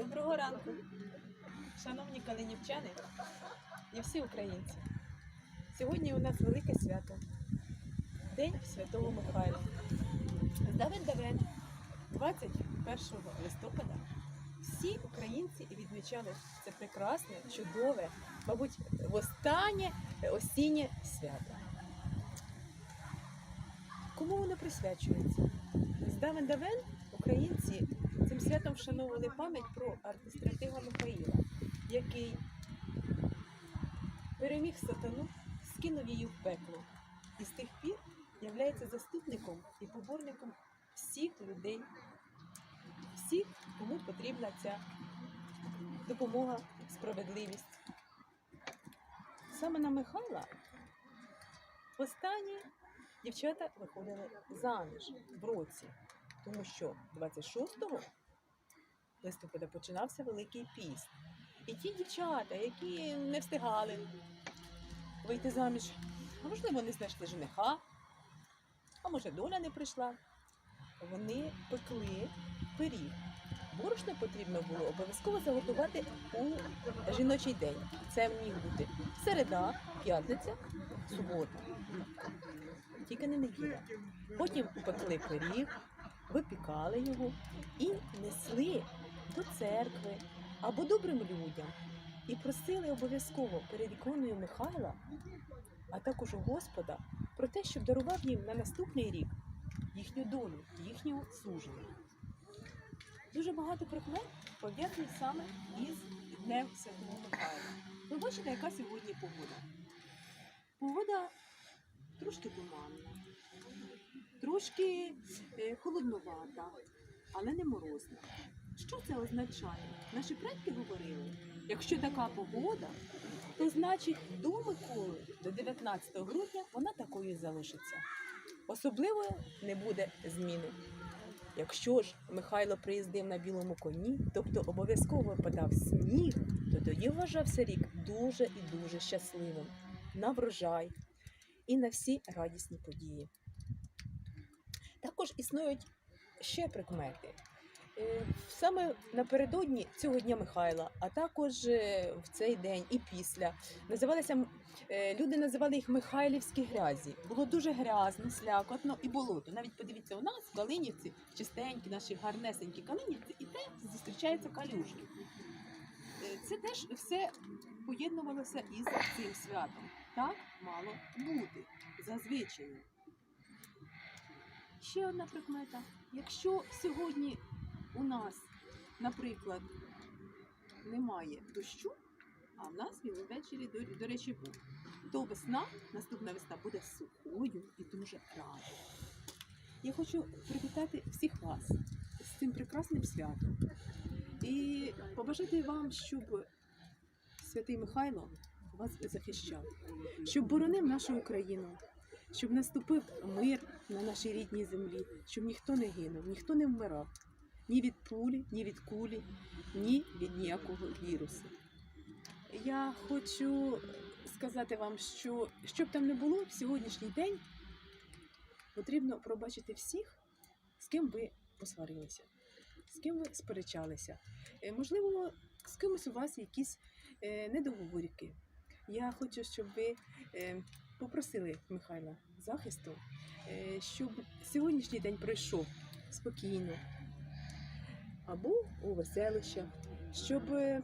Доброго ранку, шановні калинівчани і всі українці. Сьогодні у нас велике свято. День Святого Михайла. Давен давен 21 листопада всі українці відмічали це прекрасне, чудове, мабуть, востаннє осіннє свято. Кому воно присвячується? З давен давен українці цим святом вшановували пам'ять про архістратига Михаїла, який переміг сатану, скинув її в пекло і з тих пір являється заступником і поборником всіх людей, всіх, кому потрібна ця допомога, справедливість. Саме на Михайла останні дівчата виходили заміж в році, тому що 26 листопада починався Великий піст. І ті дівчата, які не встигали вийти заміж, а можливо, не знайшли жениха, а може доля не прийшла, вони пекли пиріг. Борошно потрібно було обов'язково заготувати у жіночий день. Це міг бути середа, п'ятниця, субота. Тільки не неділя. Потім пекли пиріг, випікали його і несли до церкви або добрим людям і просили обов'язково перед іконою Михайла, а також у Господа про те, щоб дарував їм на наступний рік їхню долю, їхню служення. Дуже багато прикмет пов'язані саме із Днем Святого Михайла. Ви бачите, яка сьогодні погода? Погода трошки туманна, трошки е, холодновата, але не морозна. Що це означає? Наші предки говорили, якщо така погода, то значить до Миколи, до 19 грудня вона такою залишиться. Особливо не буде зміни. Якщо ж Михайло приїздив на білому коні, тобто обов'язково випадав сніг, то тоді вважався рік дуже і дуже щасливим на врожай і на всі радісні події. Також існують ще прикмети. Е, Саме напередодні цього дня Михайла, а також е, в цей день і після називалися е, люди називали їх Михайлівські грязі. Було дуже грязно, слякотно і болото. Навіть подивіться, у нас в Калинівці чистенькі, наші гарнесенькі калинівці, і те зустрічаються калюшки. Е, Це теж все поєднувалося із цим святом. Так мало бути за звичаєм. Ще одна прикмета. Якщо сьогодні у нас, наприклад, немає дощу, а в нас він ввечері, до, до речі, був, то весна, наступна весна буде сухою і дуже раною. Я хочу привітати всіх вас з цим прекрасним святом. І побажати вам, щоб святий Михайло вас захищав, щоб боронив нашу Україну, щоб наступив мир на нашій рідній землі, щоб ніхто не гинув, ніхто не вмирав ні від пулі, ні від кулі, ні від ніякого вірусу. Я хочу сказати вам, що що б там не було в сьогоднішній день, потрібно пробачити всіх, з ким ви посварилися, з ким ви сперечалися. Е, Можливо, з кимось у вас якісь е, недоговорки. Я хочу, щоб ви е, попросили Михайла захисту, щоб сьогоднішній день пройшов спокійно, або у веселищах, щоб е,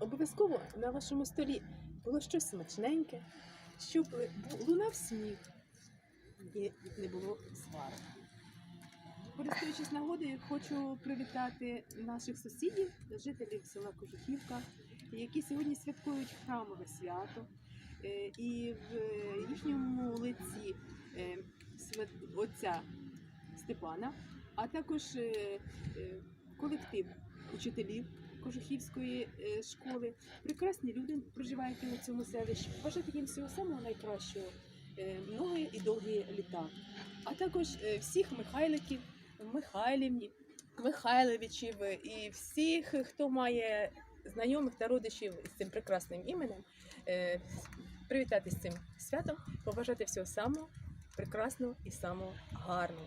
обов'язково на вашому столі було щось смачненьке, щоб е, лунав сміх і не було сварок. Користуючись нагодою, хочу привітати наших сусідів, жителів села Кожухівка, які сьогодні святкують храмове свято. Е, І в їхньому лиці отця Степана, а також колектив учителів Кожухівської е, школи. Прекрасні люди проживають у цьому селищі. Бажати їм всього самого найкращого, е, многі і довгі літа. А також е, всіх Михайликів, Михайлівні, Михайловичів е, і всіх, хто має знайомих та родичів з цим прекрасним іменем. е, Привітати з цим святом, побажати всього самого прекрасного і самого гарного.